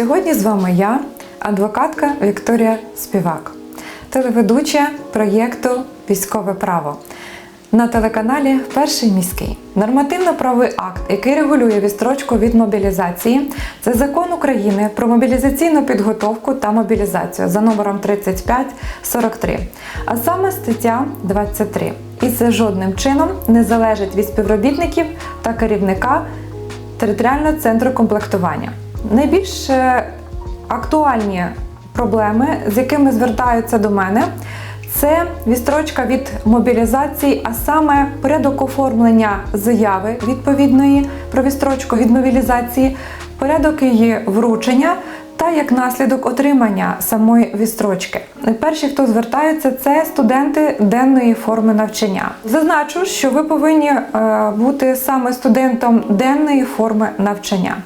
Сьогодні з вами я, адвокатка Вікторія Співак, телеведуча проєкту Військове право на телеканалі Перший міський. Нормативно-правовий акт, який регулює відстрочку від мобілізації, це закон України про мобілізаційну підготовку та мобілізацію за номером 3543, а саме стаття 23. І це жодним чином не залежить від співробітників та керівника територіального центру комплектування. Найбільш актуальні проблеми, з якими звертаються до мене, це відстрочка від мобілізації, а саме порядок оформлення заяви відповідної про відстрочку від мобілізації, порядок її вручення та як наслідок отримання самої відстрочки. Перші, хто звертаються, це студенти денної форми навчання. Зазначу, що ви повинні е, бути саме студентом денної форми навчання.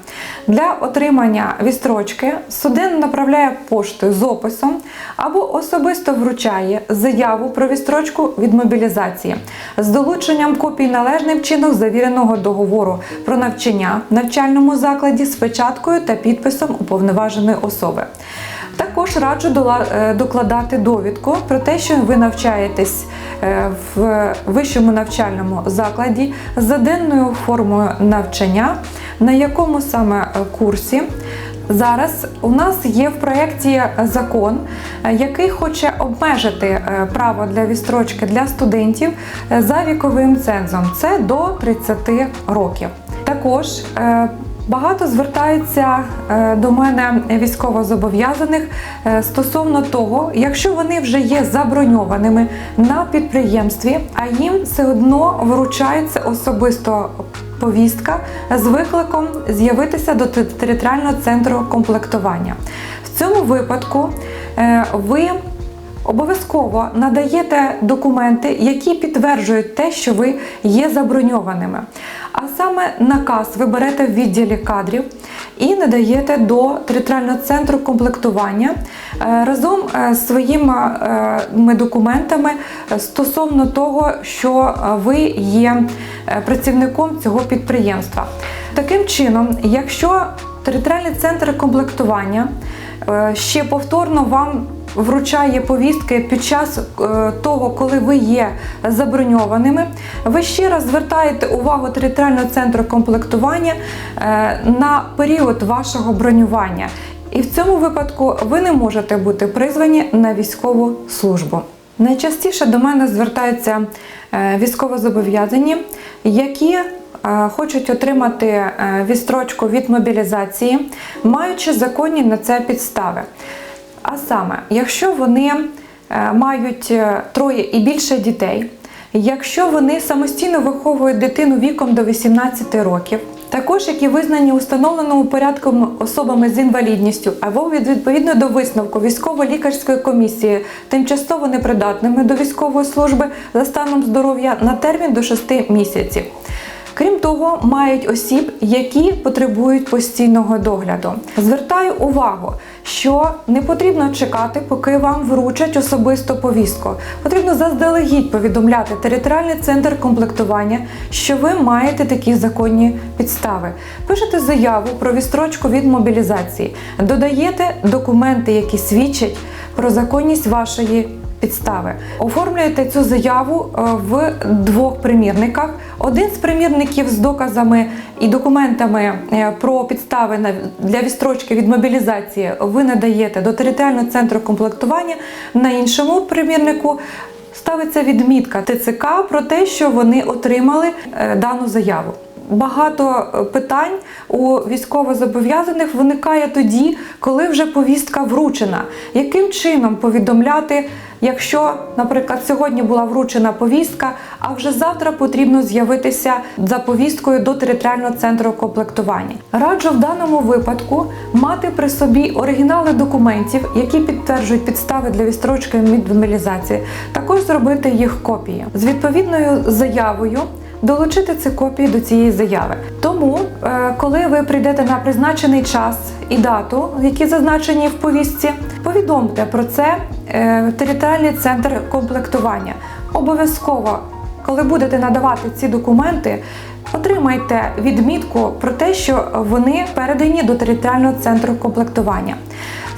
Для отримання відстрочки студент направляє поштою з описом або особисто вручає заяву про відстрочку від мобілізації з долученням копій належним чином завіреного договору про навчання в навчальному закладі з печаткою та підписом уповноваженої особи. Також раджу е, докладати довідку про те, що ви навчаєтесь е, в вищому навчальному закладі за денною формою навчання, на якому саме е, курсі. Зараз у нас є в проєкті закон, який хоче обмежити право для відстрочки для студентів за віковим цензом. Це до 30 років. Також Багато звертаються е, до мене військовозобов'язаних е, стосовно того, якщо вони вже є заброньованими на підприємстві, а їм все одно вручається особисто повістка з викликом з'явитися до територіального центру комплектування. В цьому випадку е, ви Обов'язково надаєте документи, які підтверджують те, що ви є заброньованими. А саме наказ ви берете в відділі кадрів і надаєте до територіального центру комплектування е, разом е, з своїми е, документами стосовно того, що ви є працівником цього підприємства. Таким чином, якщо територіальний центр комплектування ще повторно вам вручає повістки під час е, того, коли ви є заброньованими, ви ще раз звертаєте увагу територіального центру комплектування е, на період вашого бронювання. І в цьому випадку ви не можете бути призвані на військову службу. Найчастіше до мене звертаються е, військовозобов'язані, які хочуть отримати відстрочку від мобілізації, маючи законні на це підстави. А саме, якщо вони е, мають е, троє і більше дітей, якщо вони самостійно виховують дитину віком до 18 років, також які визнані установленому порядком особами з інвалідністю, або від- відповідно до висновку військово-лікарської комісії тимчасово непридатними до військової служби за станом здоров'я на термін до 6 місяців. Крім того, мають осіб, які потребують постійного догляду. Звертаю увагу, що не потрібно чекати, поки вам вручать особисто повістку. Потрібно заздалегідь повідомляти територіальний центр комплектування, що ви маєте такі законні підстави. Пишете заяву про відстрочку від мобілізації, додаєте документи, які свідчать про законність вашої підстави. Оформлюєте цю заяву е, в двох примірниках. Один з примірників з доказами і документами е, про підстави для відстрочки від мобілізації ви надаєте до територіального центру комплектування. На іншому примірнику ставиться відмітка ТЦК про те, що вони отримали е, дану заяву. Багато питань у військовозобов'язаних виникає тоді, коли вже повістка вручена. Яким чином повідомляти, якщо, наприклад, сьогодні була вручена повістка, а вже завтра потрібно з'явитися за повісткою до територіального центру комплектування? Раджу в даному випадку мати при собі оригінали документів, які підтверджують підстави для відстрочки від мобілізації. Також зробити їх копії з відповідною заявою долучити ці копії до цієї заяви. Тому, е, коли ви прийдете на призначений час і дату, які зазначені в повістці, повідомте про це територіальний центр комплектування. Обов'язково, коли будете надавати ці документи, отримайте відмітку про те, що вони передані до територіального центру комплектування.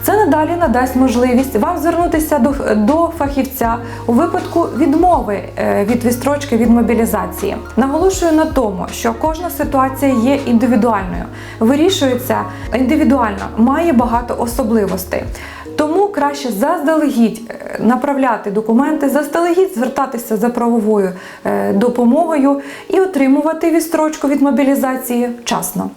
Це надалі надасть можливість вам звернутися до, до фахівця у випадку відмови е, від відстрочки від мобілізації. Наголошую на тому, що кожна ситуація є індивідуальною, вирішується індивідуально, має багато особливостей. Тому краще заздалегідь е, направляти документи, заздалегідь звертатися за правовою е, допомогою і отримувати відстрочку від мобілізації вчасно.